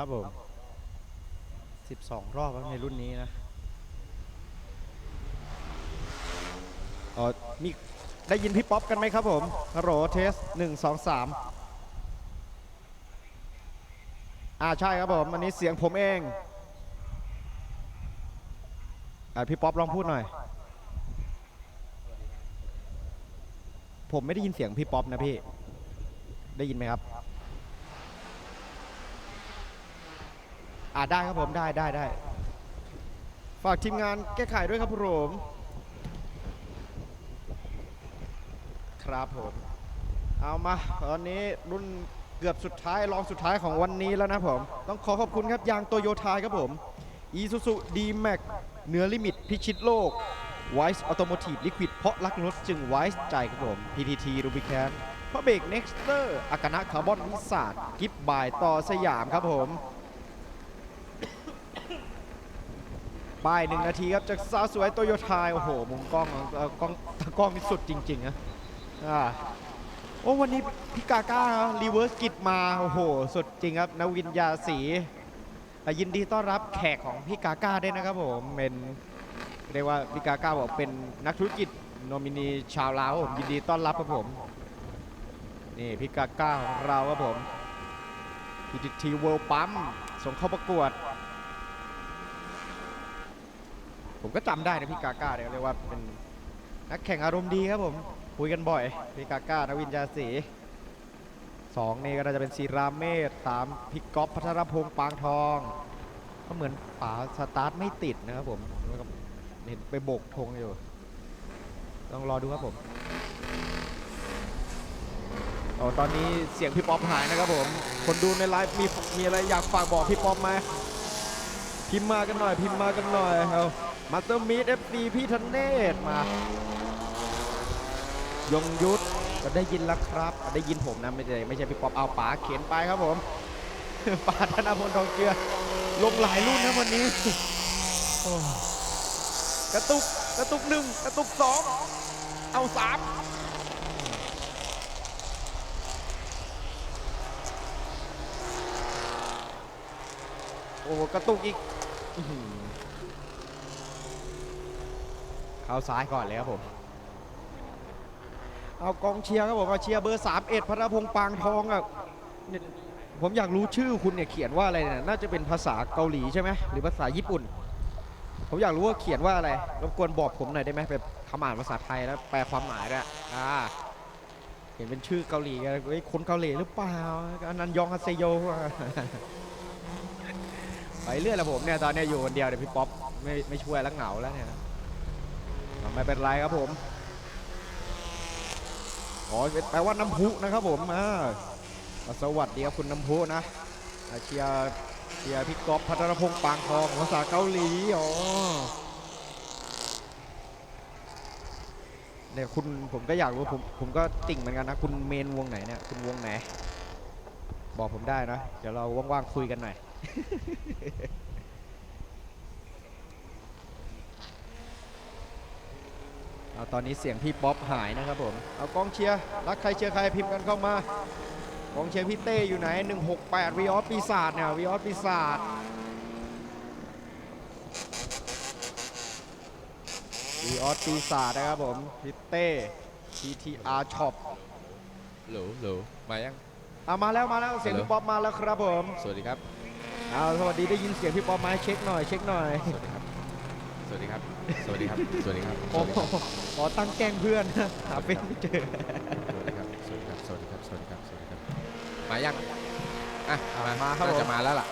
ครับผม 12 รอบครับในรุ่นนี้นะอ๋อมีได้ยินพี่ป๊อปกันไหมครับผมฮัลโหลเทสหนึ่งสองสามอ่าใช่ครับผม อันนี้เสียงผมเองอ่าพี่ป๊อปลองพูดหน่อย ผมไม่ได้ยินเสียงพี่ป๊อปนะพี่ ได้ยินไหมครับ อ่าได้ครับผมได้ได้ได้ ฝากทีมงานแก้ไขด้วยครับผมครับผมเอามาตอนนี้รุ่นเกือบสุดท้ายรองสุดท้ายของวันนี้แล้วนะผม ต้องขอขอบคุณครับยางโตโยต้าครับผม Isuzu D-Max เหนือลิมิตพิชิตโลก Wise Automotive Liquid เพราะรักรถจึง Wise ใจครับผม PTT Rubicon พระเบรก Nexter อากานะคาร์บอนวิสาดกิฟบายต่อสยามครับผม ป้ายหนึ่งนาทีครับจากสาวสวยโตโยต้าโอ้โหมุมกล้องกล้องตากล้องนี่สุดจริงๆนะอ่าโอ้วันนี้พี่กาก้ารีเวิร์สกิจมาโอ้โหสุดจริงครับนวินยาศรียินดีต้อนรับแขกของพี่กาก้าด้วยนะครับผมเป็นเรียกว่าพี่กาก้าบอกเป็นนักธุรกิจโนมินีชาวลาวผมยินดีต้อนรับครับผมนี่พี่กาก้าของเราครับผมพีทีเวิลด์ปั๊มส่งเข้าประกวด ผมก็จำได้นะพี่กาก้าเนี่ยเรียกว่าเป็นนักแข่งอารมณ์ดีครับผมคุยกันบ่อยพี่กาก้านวินยาศรีสองนี่ก็น่าจะเป็นศิราเมธสามพี่ก๊อฟพัทรพงษ์ปางทอง ก็เหมือนป๋าสตาร์ทไม่ติดนะครับผมแล้วก็เห็นไปโบกธงอยู่ ต้องรอดูครับผมโอ้ตอนนี้เสียงพี่ป๊อปหายนะครับผม คนดูในไลฟ์มีมีอะไรอยากฝากบอกพี่ป๊อปไหมพิมพ์มากันหน่อย พิมพ์มากันหน่อยเอา มาสเตอร์มีดเอฟซีพี่ธเนศมายงยุทธก็ได้ยินแล้วครับ ได้ยินผมนะไม่ใช่ไม่ใช่พี่ป๊อปเอาป๋าเขียนไปครับผมป๋าธนพลทองเกลือลงหลายรุ่นนะวันนี้กระตุกกระตุกหนึ่งกระตุกสองเอาสามโอ้กระตุกอีก เข้าซ้ายก่อนเลยครับผมเอากองเชียร์ครับผมเอาเชียร์เบอร์3 1พระพงษ์ปางทองอะเนี่ยผมอยากรู้ชื่อคุณเนี่ยเขียนว่าอะไรเนี่ยน่าจะเป็นภาษาเกาหลีใช่ไหมหรือภาษาญี่ปุ่น ผมอยากรู้ว่าเขียนว่าอะไรรบกวนบอกผมหน่อยได้ไหมแบบคำอ่านภาษาไทยแล้วแปลความหมายด้วยอ่าเห็นเป็นชื่อเกาหลีกันเฮ้ยคนเกาหลีหรือเปล่าอันนันยองฮัสเซโยไปเรื่อยละผมเนี่ยตอนเนี้ยอยู่คนเดียวเดี๋ยวพี่ป๊อปไม่ไม่ช่วยแล้วเหงาแล้วเนี่ย ไม่เป็นไรครับผมอ๋อแปลว่าน้ำพุนะครับผมอ่าสวัสดีครับคุณน้ำพุนะเชียร์เชียร์พี่ก๊อฟพัทรพงษ์ปางทองภาษาเกาหลีอ๋อเนี่ยคุณผมก็อยากรู้ผมผมก็ติ่งเหมือนกันนะ คุณเมนวงไหนเนี่ยคุณวงไหน บอกผมได้นะ เดี๋ยวเราว่างๆคุยกันหน่อย เอาตอนนี้เสียงพี่ป๊อปหายนะครับผมเอากองเชียร์รักใครเชียร์ใครพิมพ์กันเข้ามากองเชียร์พี่เต้อยู่ไหน 168วีออสปีศาจเนี่ยวีออสปีศาจวีออสปีศาจนะครับผมพี่เต้ TTR Shop โหลโหลมายังเอามาแล้วมาแล้วเสียงพี่ป๊อปมาแล้วครับผมสวัสดีครับเอาสวัสดีได้ยินเสียงพี่ป๊อปไหมเช็คหน่อยเช็คหน่อยสวัสดีครับสวัสดีครับ สวัสดีครับ สวัสดีครับโอ้โหขอตั้งแกล้งเพื่อนหาเฟซไม่เจอ สวัสดีครับ สวัสดีครับ สวัสดีครับ สวัสดีครับ สวัสดีครับ มายัง อะ มามาครับน่าผมจะมาแล้วล่ะ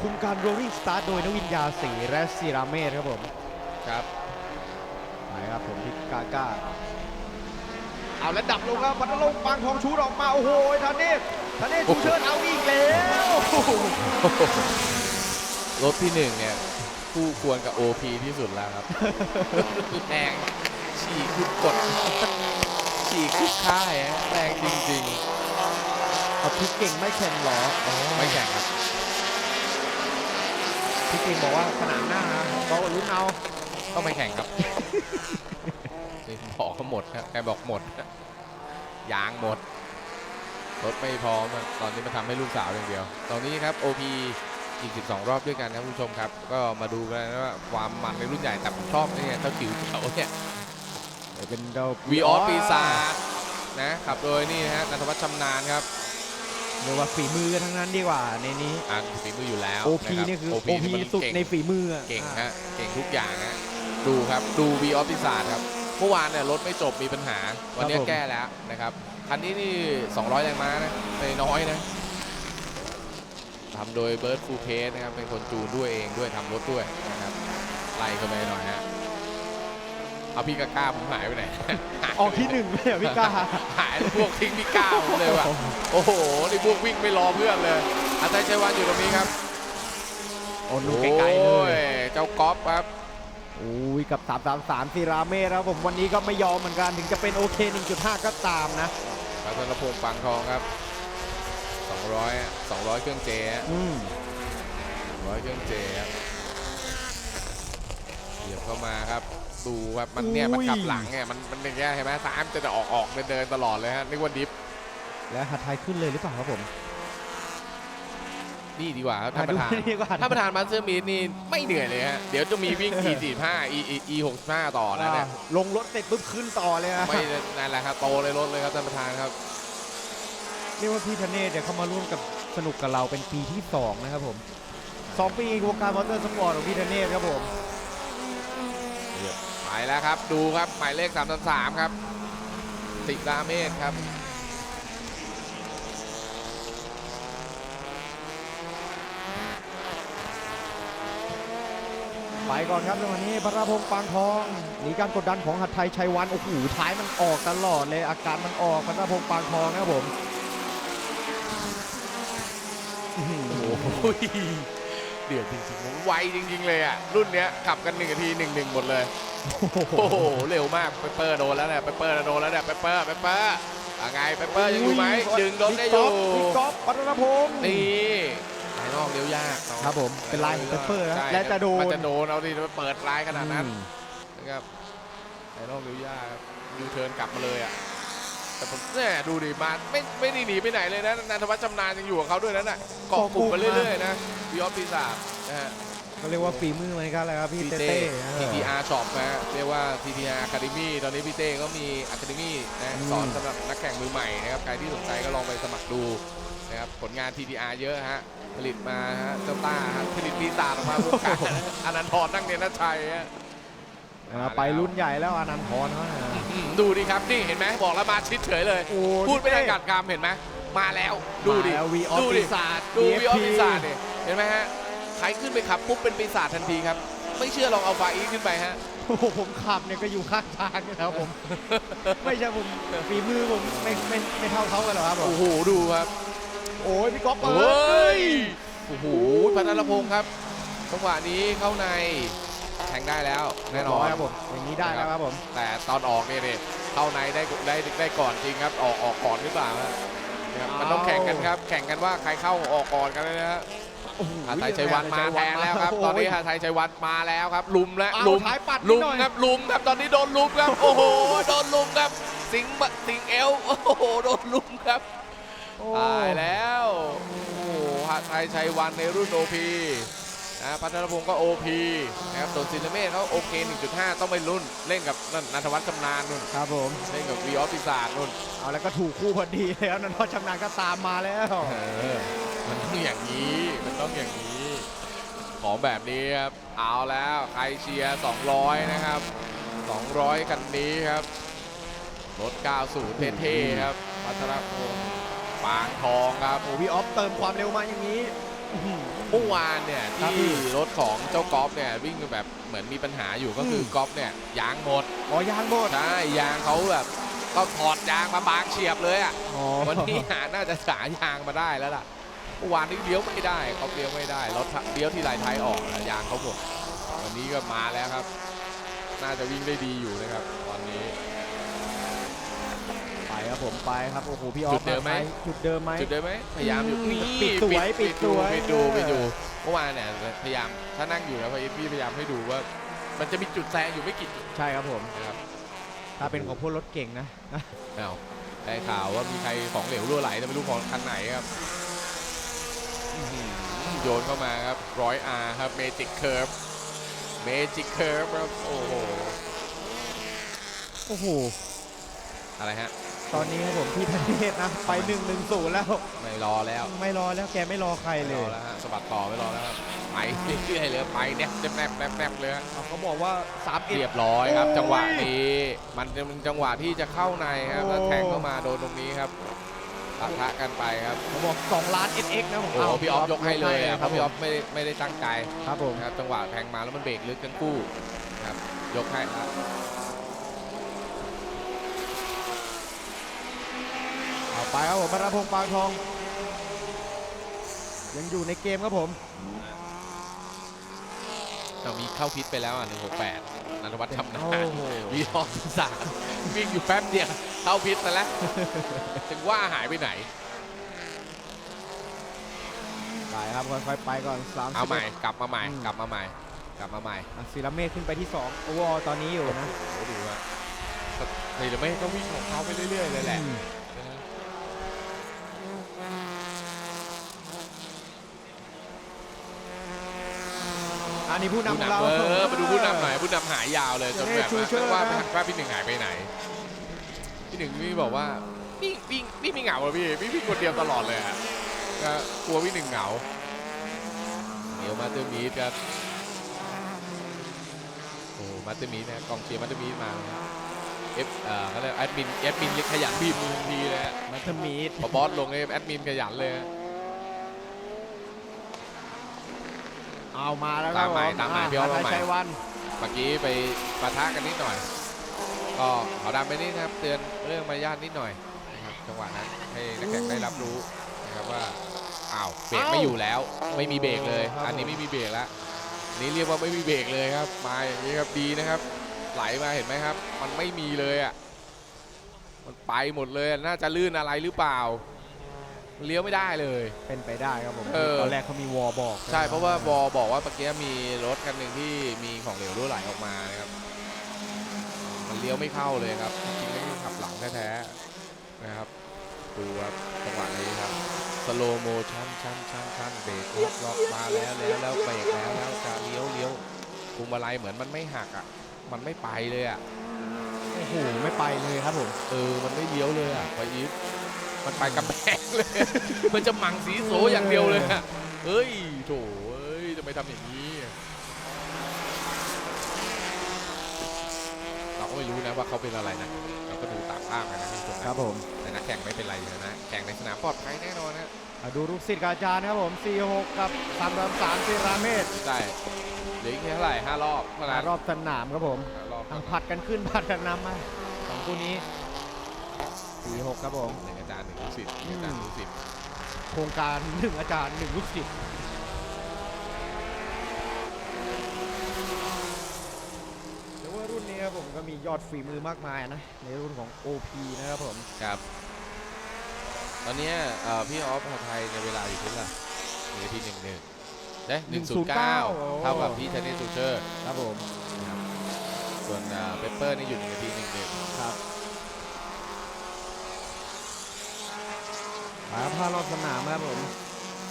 คุมการ rolling start โดยนวินยาศรีและศิราเมธครับผมครับ ไปครับผมพิกาก้าเอาแล้วดับลงแล้วพัทลงปังทองชูดออกมา โอ้โหทันเนศทันเนศชูเชิญเอาอีกแล้ว รถที่หนึ่งเนี่ย คู่ควรกับ OP ที่สุดแล้วครับ แรงฉีกคือกด ฉีกคือค่ายฮะแรงจริงเอาพี่เก่งไม่แข่งเหรออ๋อๆ ไม่แข่งครับ พี่เก่งบอกว่าสนามหน้านะบอกว่าลุ้นเอาก็ไม่แข่งครับ นี่บอกเขาหมดครับใครบอกหมด ยางหมด รถไม่พร้อมอะตอนนี้มาทำให้ลูกสาวอย่างเดียว ตอนนี้ครับ OP อีก 12 รอบด้วยกันครับคุณผู้ชมครับ ก็มาดูกันนะว่าความมันในรุ่นใหญ่แต่ผมชอบนี่ไงเจ้าจิ๋วเขาเนี่ยเป็นเดาวีออสปีศาจนะขับโดยนี่นะฮะนัทวัฒน์ชำนาญครับเรียกว่าฝีมือกันทั้งนั้นดีกว่าในนี้อ่านฝีมืออยู่แล้ว OP ะรับนี่คือ OP OP นี่มันสุดเก่งในฝีมืออะเก่งอ่าฮะเก่งทุกอย่างฮะดูครับดูวีออฟปีศาจครับเมื่อวานเนี่ยรถไม่จบมีปัญหา วันนี้แก้แล้วนะครับคันนี้นี่ 200 แรงม้านะไม่น้อยนะ ทำโดยเบิร์ดฟูเพสนะครับ เป็นคนจูนด้วยเองด้วยทำรถด้วยนะครับ ไล่เข้าไปหน่อยฮะเอาพี่กาก้าผมหายไปไหนออกที่หนึ่งเลยเหรอพี่กาหายพวกทิ้งพี่ก้าผมเลยว่ะโอ้โหนี่พวกวิ่งไม่รอเพื่อนเลยอาจารย์ชัยวันอยู่ตรงนี้ครับโอ้ดูไกลๆเลโอ้ยเจ้าก๊อฟครับโอ้ยกับ 333ซีราเมธครับผมวันนี้ก็ไม่ยอมเหมือนกันถึงจะเป็นโอเค 1.5 ก็ตามนะพัทรพงษ์ปางทองครับ 200อะ200 เครื่องเจฮะอืม200เครื่องเจครับเหยียบเข้ามาครับ ดูครับมันเนี่ยมันกลับหลังเนี่ยมันมันอย่างเงี้ยเห็นไหมตามจะออกออกเดินเดินตลอดเลยฮะนึกว่าดิฟและหัดไทยขึ้นเลยหรือเปล่าครับผม นี่ดีกว่าครับท่านอะประธานดูดีกว่า ท่านประธานมาสเตอร์มีดนี่ไม่เหนื่อยเลยฮะเดี๋ยวจะมีวิ่ง E 45 E E E 65ต่อนะเนี่ยอ่าลงรถเสร็จปุ๊บขึ้นต่อเลยนะไม่นั่นแหละครับโตเลยรถเลยครับท่านประธานครับ เรียกว่าพี่ธเนศเนี่ยเขามาร่วมกับสนุกกับเราเป็นปีที่2นะครับผมสองปีวงการมอเตอร์สปอร์ตของพี่ธเนศครับผมไปแล้วครับดูครับหมายเลข3 3ครับ ติดราเมศครับไปก่อนครับในวันนี้พระพงษ์ปางทองหนีการกดดันของหัดไทยชัยวันโอ้โหท้ายมันออกตลอดเลยอาการมันออกพระพงษ์ปางทองนะครับผมอื้อหือ โอ้โหเดือดจริงๆผมไวจริง ๆ เลยอะ รุ่นเนี้ยขับกันหนึ่งนาทีหนึ่งหนึ่งหมดเลย โอ้โห เร็วมากไปเปอร์โดนแล้วเนี่ยไปเปอร์โดนแล้วเนี่ยไปเปอร์ไปเปอร์ยังไงไปเปอร์ยังอยู่ไหมดึงรถได้อยู่พี่ก๊อฟพัทรพงศ์นี่สายนอกเลี้ยวยากน้องครับผมเป็นลายของเปเปอร์นะใช่และจะโดนมันจะโดนเอาดิไปเปิดลายขนาดนั้นอืมนะครับสายนอกเลี้ยวยากครับยูเทิร์นกลับมาเลยอะ แต่ผมเนี่ยดูดิมาไม่ไม่ได้หนีไปไหนเลยนะนันทวัฒน์ชำนาญยังอยู่กับเขาด้วยนั่นน่ะเกาะกลุ่มมาเรื่อยๆนะวิออฟปีศาจนะฮะก็เรียกว่าฝีมือเหมือนกันแหละครับพี่พี่เต้เต้เต้เออ TTR Shop นะฮะเรียกว่า TTR Academy ตอนนี้พี่เต้ก็มี Academy นะอืม สอนสำหรับนักแข่งมือใหม่นะครับ ใครที่สนใจก็ลองไปสมัครดูนะครับผลงาน TTR เยอะฮะ ผลิตมาฮะเจ้าต้าฮะผลิตปีศาจออกมาวงการอนันทรนั่งเนียนชัยฮะ อ่าไปรุ่นใหญ่แล้วอนันทรเขานะอืมดูดิครับ นี่เห็นไหมบอกแล้วมาชิดเฉยเลย โอ้พูดไม่ได้พี่เต้กัดคำเห็นไหมมาแล้วดูดิมาแล้ว V of ดูดิปีศาจดูวิออฟ VFP ปีศาจเนี่ยเห็นไหมฮะใครขึ้นไปขับปุ๊บเป็นปีศาจทันทีครับ ไม่เชื่อลองเอาฟาอีขึ้นไปฮะ โอ้โหผมขับเนี่ยก็อยู่ข้างทางนี่แหละครับผม ไม่ใช่ผมฝีมือผมไม่ไม่ไม่เท่าเขากันหรอกครับผมโอ้โหดูครับโอ้ยพี่ก๊อฟเปิเฮ้ดยโอ้โหพัทรพงศ์ครับจังหวะนี้เข้าในแท งได้แล้วแน่นอนครับผมอย่างนี้ได้แล้วครับผมแต่ตอนออกเนี่ยเนี่ยเข้าในได้ได้ได้ก่อนจริงครับออกออกก่อนหรือเปล่าฮะนะครับมันต้องแข่งกันครับ แข่งกันว่าใครเข้าออกก่อนกันเลยนะฮะโอ้โหหาไทยชัยวันมาแทนแล้วครับโโหตอนนี้หาไทยชัยวันมาแล้วครับ ลุมแล้วเอาลุมท้ายปัดนิลุดมหน่อยครับลุมครับตอนนี้โดนลุมครับโอ้โหโดนลุมครับ สิงห์บะสิงห์เอลโอ้โหโดนลุมครับโอ้ตายแล้วโอ้โหหาไทยชัยวันในรุ่น OP นะพัทรพงศ์ก็ OP นะครับส่วนซินเมธเขาโอเค 1.5 ต้องไปรุ่นเล่นกับนั่นนันทวัฒน์ชำนาญนุ่นครับผมเล่นกับวีออฟปีศาจนุ่นเอาแล้วก็ถูกคู่พอดีแล้วนันทชำนาญก็ตามมาแล้วเออมันต้องอย่างนี้มันต้องอย่างนี้ของแบบนี้ครับเอาแล้วใครเชียร์200 นะครับ 200คันนี้ครับรถ90เท่ๆครับพัทรพงศ์ปางทองครับโอ้พี่ออฟเติมความเร็วมาอย่างนี้ เมื่อวานเนี่ยครับพี่ที่รถของเจ้ากอล์ฟเนี่ยวิ่งแบบเหมือนมีปัญหาอยู่ก็คืออมกอล์ฟเนี่ยยางหมดอ๋อยางหมดใช่ยางเขาแบบก็ถอดยางมาบางเฉียบเลยอะอ๋อวันนี้หาน่าจะหายางมาได้แล้วล่ะเมื่อวานนี้เลี้ยวไม่ได้เขาเลี้ยวไม่ได้รถเลี้ยวที่ลายท้ายออกนะยางเขาหมดวันนี้ก็มาแล้วครับ น่าจะวิ่งได้ดีอยู่นะครับ ตอนนี้ไป ครับผมไปครับโอ้โหพี่ออฟจุดเดิมไหมาจุดเดิมไหม จุดได้ไหมพยายามอยู่อืมนี่ปิดสวยปิดสวย ปิดดูเออปิดดูเมื่อวานเนี่ยพยายามถ้านั่งอยู่แล้วพี่พยายามให้ดูว่า มันจะมีจุดแซงอยู่ไม่กี่จุดใช่ครับผม นะครับถ้าเป็นของพวกรถเก่งนะ เอาได้ข่าวว่ามีใครของเหลวรั่วไหลแต่ไม่รู้ของคันไหนครับอื้อหือโยนเข้ามาครับร้อยอาร์ครับเมจิกเคิร์ฟเมจิกเคิร์ฟครับโอ้โหโอ้โห อะไรฮะ ตอนนี้ครับผมพี่ธเนศนะไป1นึแล้ว ไม่รอแล้วไม่รอแล้วแกไม่รอใครไม่เลรอยแล้วฮะสะบัดต่อไม่รอแล้วครับไปเรื่อยๆเลยไปแนบแนบแนบแนบแนบเลยฮะเอาเขาบอกว่า3เอ็เรีดยบร้อยครับ โอ้ยจังหวะนี้ มันเป็นจังหวะที่จะเข้าในครับโอ้แล้วแทงเข้ามาโดนตรงนี้ครับปะทะกันไปครับเขาบอก 2 ล้าน SX นะผมโอ้โหพี่ออฟยกให้เลยอะเพครัราะบพี่อผอมฟไม่ได้ไม่ได้ตั้งใจครับผม นะครับจังหวะแทงมาแล้วมันเบรกลึกทั้งคู่ครับยกให้ครับ เอา ไปครับผมบรรพงษ์ปางทอง ยังอยู่ในเกมครับผมเอามีเข้าพิษไปแล้วอะ168นันทวัฒน์ทำนาโอ้โห วีออฟสามวิ่งอยู่แป๊บเดียว เข้าพิษซะแล้ว ถึงว่าหายไปไหน ไปครับค่อยๆไปก่อน3เอาใหม่กลับมาใหม่อืมกลับมาใหม่กลับมาใหม่ศิลาเมฆขึ้นไปที่2โอเวอร์ตอนนี้อยู่นะโอ้โหดูฮะเฮ้ยหรือไม่ก็วิ่งของเขาไปเรื่อยๆเลยแหละ อืมอั นนี้ผู้นำผู้ของเรานำเออมาดูผู้นำหน่อยผู้นำหายยาวเลยจนแบบชูเชิดว่านะว่าพี่หนึ่งหายไปไหน พี่หนึ่งนี่บอกว่าพี่พี่พี่ไม่เหงาเหรอพี่พี่พี่คนเดียวตลอดเลยอะก็กลัวพี่หนึ่งเหงาเดี๋ยวมาเตอร์มีดครับโอ้มาเตอร์มีดนะกองเชียร์มาเตอร์มีดมาเอฟเอ่อเขาเรียกแอดมินแอดมินขยันบีบมือทันทีเลยฮะมัทมีดพอบอสลงเอแอดมินขยันเลยฮะ เอามาแล้วตามใหม่ครับตามใหม่อ่พี่ออฟไทเอาใหม่ชัยวันเมื่อกี้ไปปะทะกันนิดหน่อย ก็ขาวดำไปนิดนะครับ เตือนเรื่องมารยาทนิดหน่อยนะครับจังหวะนั้นให้นักแข่งได้รับรู้นะครับว่าอ้าวเบรกไม่อยู่แล้ว ไม่มีเบรกเลย อันนี้ไม่มีเบรกแล้วอันนี้เรียกว่าไม่มีเบรกเลยครับมาอย่างนี้ครับดีนะครับ ไหลมาเห็นไหมครับ มันไม่มีเลยอะมันไปหมดเลยอะน่าจะลื่นอะไรหรือเปล่ามัน เลี้ยวไม่ได้เลย เป็นไปได้ครับผมเออ ตอนแรกเขามีวอลบอกใช่เพราะว่าบอบอกว่าเมื่อกี้มีรถคันหนึ่งที่มีของเหลวรั่วไหลออกมานะครับมันเลี้ยวไม่เข้าเลยครับจริงๆไม่ขับหลังแท้ๆนะครับดูครับจังหวะนี้ครับสโลโมชั่นชั่นชั่นชั่นเบรกล็อกล็อกมาแล้วแล้วแล้วเบรกแล้วแล้วจะเลี้ยวเลี้ยวพวงมาลัยเหมือนมันไม่หักอะมันไม่ไปเลยอะ โอ้โหไม่ไปเลยครับผม เออ มันไม่เลี้ยวเลยอะไปอีฟ มันไปกำแพงเลย มันจะหมั่งสีโสอย่างเดียวเลยอะเฮ้ยโถเอ้ยทำไมทำอย่างนี้ เราก็ไม่รู้นะว่าเขาเป็นอะไรนะ เราก็ดูตามภาพกันนะที่ตรงคนั้รันบผมแต่นักแข่งไม่เป็นไรเลยนะ แข่งในสนามปลอดภัยแน่นอนนะ อะดูลูกศิษย์กับอาจารย์นะครับผม46กับ3 3ศิราเมธใช่เหลืออีกแค่เท่าไหร่ห้ารอบเท่านั้นรอบสนามครับผมห้ารอบทางผัดกันขึ้นผัดกันนำมาสองคู่นี้ 46ครับผมหนึ่งอาจารย์หนึ่งลูกศิษย์หนึ่งอาจารย์หนึ่งลูกศิษย์โครงการหนึ่งอาจารย์หนึ่งลูกศิษย์เดี๋ยวว่ารุ่นนี้ครับผมก็มียอดฝีมือมากมายนะ ในรุ่นของ OP นะครับผมครับ ตอนเนี้ยเอ่อพี่ออฟพาไทยในเวลาอยู่ที่เท่าไหร่หนึ่งนาทีหนึ่งหนึ่งเด้หนึ่งศูนย์เก้า109เท่ากับพี่เทนนิสซูเชอร์ครับผมส่วนเปเปอร์นี่อยู่หนึ่งนาทีหนึ่งหนึ่งครับ หาผ้ารอบสนามครับผม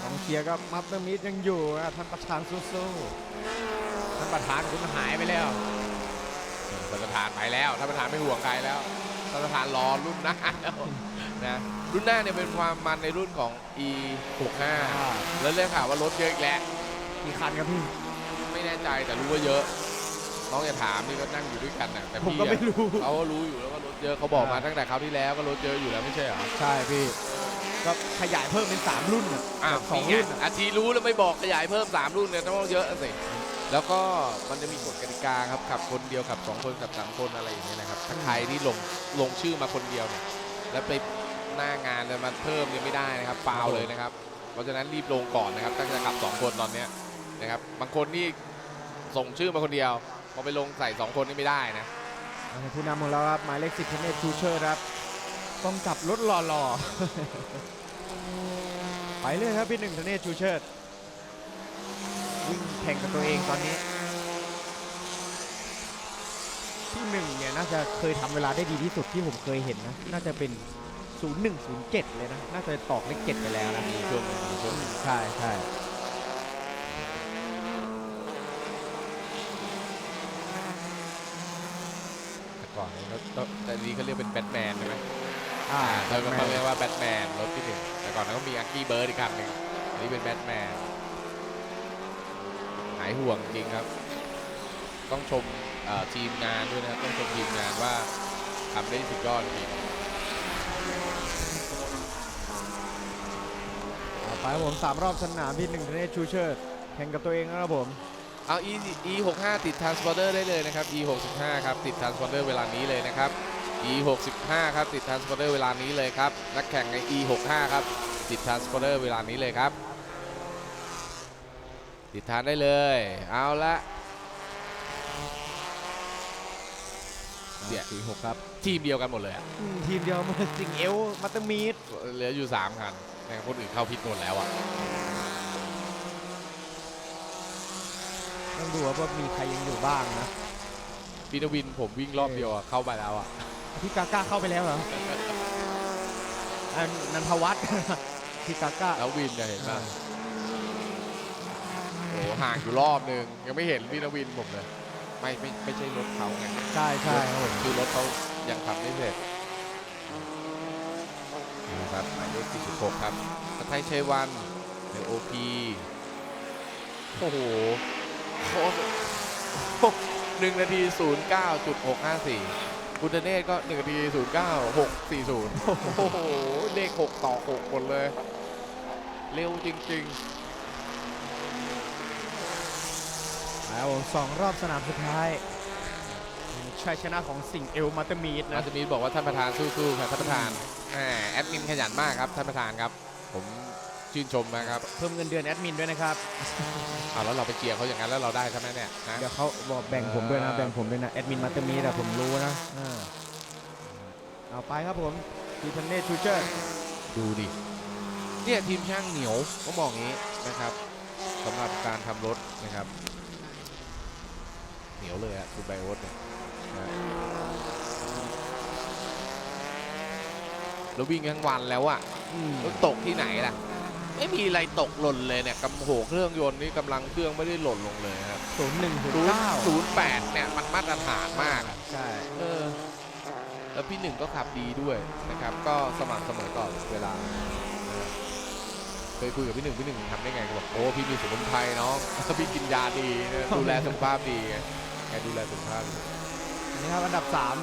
กองเชียร์ก็มัตเตอร์มิดยังอยู่นะท่านประธานสู้ๆท่านประธานคุณหายไปแล้วท่านประธานไปแล้วท่านประธานไม่ห่วงใครแล้วท่านประธานรอรุ่นหน้าแล้วนะรุ่นหน้าเนี่ยเป็นความมันในรุ่นของ e 6 5แล้วเรื่องข่าวว่ารถเยอะอีกแล้วกี่คันครับพี่ไม่แน่ใจแต่รู้ว่าเยอะน้องอย่าถามนี่ก็นั่งอยู่ด้วยกันนะแต่ผมพี่ก็อะไม่รู้เขาก็รู้อยู่แล้วว่ารถเยอะเขาบอกมาอ่าตั้งแต่คราวที่แล้วก็รถเยอะอยู่แล้วไม่ใช่เหรอใช่พี่เก็ขยายเพิ่มเป็น 3 รุ่นอะอะแบบสองนี่รุ่นไงอะอาทีรู้แล้วไม่บอกขยายเพิ่ม 3 รุ่นเนี่ยต้องเยอะสิ แล้วก็มันจะมีกฎกติกาครับขับคนเดียวขับ 2 คนขับ 3 คนอะไรอย่างเงี้ยนะครับ ถ้าใครที่ลงลงชื่อมาคนเดียวเนี่ยแล้วไปหน้างานจะมาเพิ่มยังไม่ได้นะครับฟาวเลยนะครับ เพราะฉะนั้นรีบลงก่อนนะครับถ้าจะขับ 2 คนตอนเนี้ยนะครับบางคนนี่ส่งชื่อมาคนเดียวพอไปลงใส่ 2 คนนี่ไม่ได้นะอ่าผู้นำของเราครับหมายเลข10เทนเนตชูเชอร์ครับ ต้องกลับรถหล่อๆ ไปเลยครับพี่หนึ่งเทนเนตชูเชอร์วิ่งแข่งกับตัวเองตอนนี้ ที่หนึ่งเนี่ยน่าจะเคยทำเวลาได้ดีที่สุดที่ผมเคยเห็นนะ น่าจะเป็น 0107 เลยนะ น่าจะตอกเลขเจ็ดไปแล้วนะมีช่วงหนึ่งมีช่วงหนึ่งใช่ใช่แต่ก่อนเนี่ยเขาแต่นี้เขาเรียกเป็นแบทแมนใช่ไหม อ่าเขาก็เขาเรียกว่าแบทแมนรถที่หนึ่งแต่ก่อนนั้นก็มีอังกี้เบิร์ดอีกคันหนึ่งอันนี้เป็นแบทแมนหายห่วงจริงครับ ต้องชมเอ่อทีมงานด้วยนะครับต้องชมทีมงานว่าทำได้สุดยอดจริงเอาไปครับผมสามรอบสนามพี่หนึ่งเทนเนตชูเชอร์แข่งกับตัวเองนะครับผมเอา e e 6 5ติด transporter ได้เลยนะครับ e 6 5ครับติด transporter เวลานี้เลยนะครับ e 6 5 ครับติด transporter เวลานี้เลยครับนักแข่งใน e 6 5 ครับติด transporter เวลานี้เลยครับ ติดทานได้เลยเอาละเนี่ยสี่หกครับ ทีมเดียวกันหมดเลยอะอืมทีมเดียวมันสิงเอลมัตเตอร์มีดเหลืออยู่3คันแต่คนอื่นเข้าพิษหมดแล้วอะต้องดูว่ามีใครยังอยู่บ้างนะ ปีนวินผมวิ่งรอบเดียวอะเข้าไปแล้วอะ พี่กาก้าเข้าไปแล้วเหรออันนันทวัฒน์ พี่กาก้าแล้ววินเนี่ยเห็นป่ะโอ้ห่างอยู่รอบนึง ยังไม่เห็นพี่นวินผมเลย ไม่ไม่ไม่ใช่รถเขาไงใช่ใช่ครับผมคือรถเขายังทำไม่เสร็จนะครับหมายเลข46 ครับสไทยชัยวันในโอพีโอ้โหโคตรหนึ่งนาที 09.654 คุณธเนศก็1นาที09.640โอ้โหเลข6ต่อ6หมดเลย เร็วจริงแล้วผมสองรอบสนามสุดท้ายชัยชนะของสิงเอลมัตเตอร์มีดๆนะอาจจะมีบอกว่าท่านประธานสู้ๆครับท่านประธานแหมแอดมินขยันมากครับท่านประธานครับ ผม ชื่นชมนะครับเพิ่มเงินเดือนแอดมินด้วยนะครับเอาแล้วเราไปเชียร์เขาอย่างนั้นแล้วเราได้ใช่ไหมเนี่ยนะ เดี๋ยวเขาบอกแบ่งผมด้วยนะเออแบ่งผมด้วยนะแอดมินมัตเตอร์มีดอะผมรู้นะเออเอาไปครับผมดีทันเน่ชูเชอร์ดูดิ เนี่ยทีมช่างเหนียวก็บอกงี้นะครับสำหรับการทำรถนะครับ เหนียวเลยอะคุณไบโอสเนี่ยนะแล้ววิ่งทั้งวันแล้วอะแล้วตกที่ไหนล่ะ ไม่มีอะไรตกหล่นเลยเนี่ยกำโหเครื่องยนต์นี่กำลังเครื่องไม่ได้หล่นลงเลยครับศูนย์หนึ่งศูนศูย์นย์เก้าศูนย์แปดเนี่ยมันมาตรฐานมากอะใช่เออแล้วพี่หนึ่งก็ขับดีด้วยนะครับ ก็สม่ำเสมอต่อเวลาเออเคยคุยกับพี่หนึ่งพี่หนึ่งทำได้ไงก็บอกโอ้พี่มีสมุนไพรน้อง พี่กินยาดีนะดูแลสุขภาพดีไงแกดูแลสุขภาพดีอันนี้ครับอันดับสาม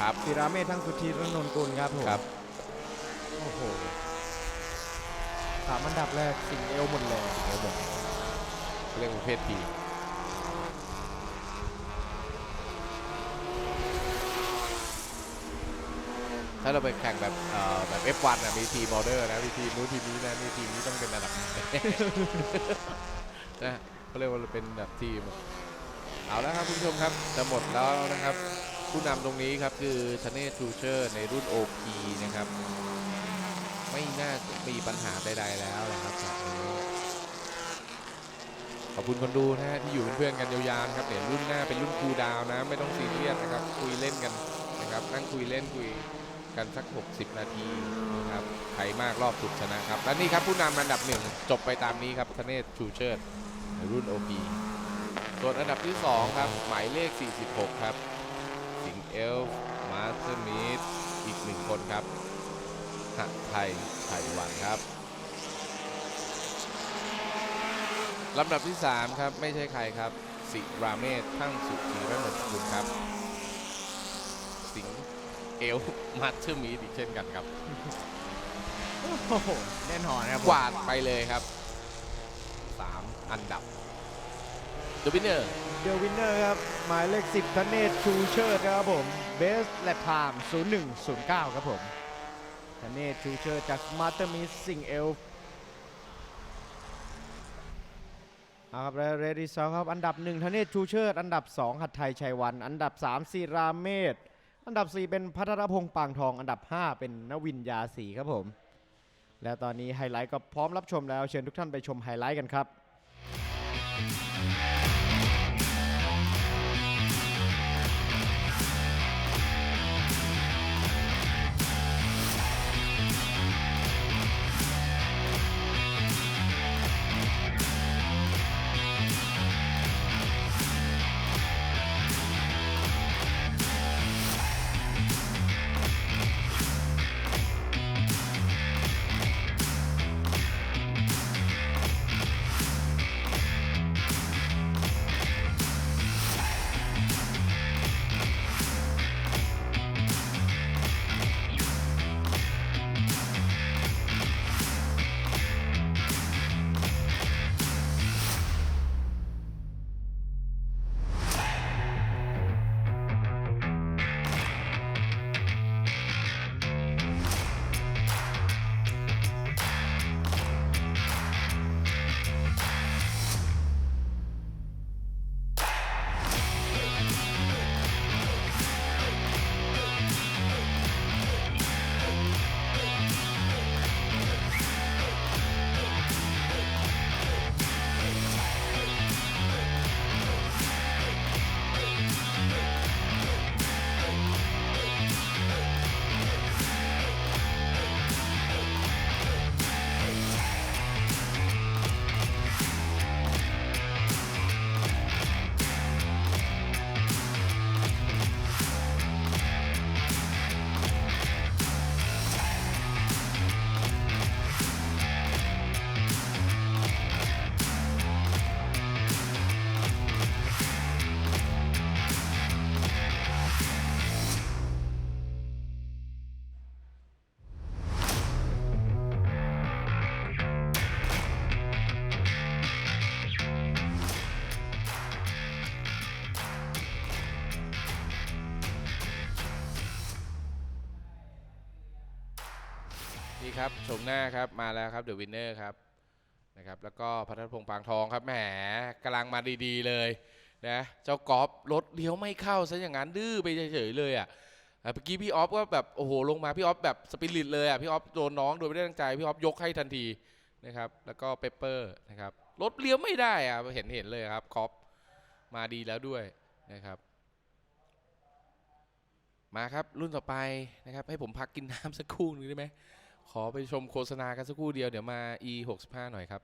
ครับ ศิราเมธทั้งสุธีรนนท์กุลครับผมครับ โอ้โห สามอันดับแรกสิงเอลหมดเลยเขาบอกเรียกประเภททีถ้าเราไปแข่งแบบเอ่อแบบ F1 อะมีทีมออเดอร์นะมีทีมนู้นทีมนี้นะมีทีมนี้ต้องเป็นระดับหนึ่งนะเขาเรียกว่าเป็นแบบทีมเอาแล้วครับคุณผู้ชมครับจะหมดแล้วนะครับ ผู้นำตรงนี้ครับคือชเนตทูเชอร์ในรุ่น OP นะครับ ไม่น่าจะมีปัญหาใดๆแล้วนะครับจากนี้ขอบคุณคนดูนะฮะที่อยู่เป็นเพื่อนกันยาวๆครับเดี๋ยวรุ่นหน้าเป็นรุ่นคูดาวนะ ไม่ต้องซีเรียสนะครับ คุยเล่นกันนะครับ นั่งคุยเล่นคุยกันสัก 60 นาทีนะครับใครมากรอบสุดชนะครับ และนี่ครับผู้นำอันดับหนึ่งจบไปตามนี้ครับธเนศชูเชิดรุ่น OP ส่วนอันดับที่ 2 ครับ หมายเลข 46 ครับ สิงเอลมาสเตอร์มีดอีกหนึ่งคนครับ หะไทยไต้หวันครับลำดับที่ 3 ครับ ไม่ใช่ใครครับ สิราเมศทั้งสุขีระนนกุลครับ สิงห์เอลมาสเตอร์มีดอีกเช่นกันครับโโอ้โหแน่นอนครับผมกวาดไปเลยครับ 3 อันดับเดอะวินเนอร์เดอะวินเนอร์ครับ หมายเลข 10ธเนศชูเชิดครับผม เบสแลปไทม์0109 ครับผม ธเนศชูเชิดจากมาเตอร์มิสสิงเอลเอาครับและเรดี้ซอครับ อันดับ1ธเนศชูเชิด อันดับ 2 หัดไทยชัยวัน อันดับ 3ศิราเมธอันดับ 4 เป็นพัทรพงษ์ปางทอง อันดับ 5 เป็นนวินยาสีครับผม และตอนนี้ไฮไลท์ก็พร้อมรับชมแล้ว เชิญทุกท่านไปชมไฮไลท์กันครับ ครับชมหน้าครับมาแล้วครับเดอะวินเนอร์ครับนะครับแล้วก็พัทรพงษ์ปางทองครับแหมกำลังมาดีๆเลยนะเจ้ากอล์ฟรถเลี้ยวไม่เข้าซะอย่างนั้นดื้อไปเฉยๆเลยอะอะเมื่อกี้พี่ออฟก็แบบโอ้โหลงมาพี่ออฟแบบสปิริตเลยอะพี่ออฟโดนน้องโดยไม่ได้ตั้งใจพี่ออฟยกให้ทันทีนะครับแล้วก็เปเปอร์นะครับรถเลี้ยวไม่ได้อะเห็นเห็นเลยครับกอล์ฟมาดีแล้วด้วยนะครับมาครับรุ่นต่อไปนะครับให้ผมพักกินน้ำสักครู่หนึงได้ไหม ขอไปชมโฆษณากันสักครู่เดียวเดี๋ยวมา e 6 5หน่อยครับ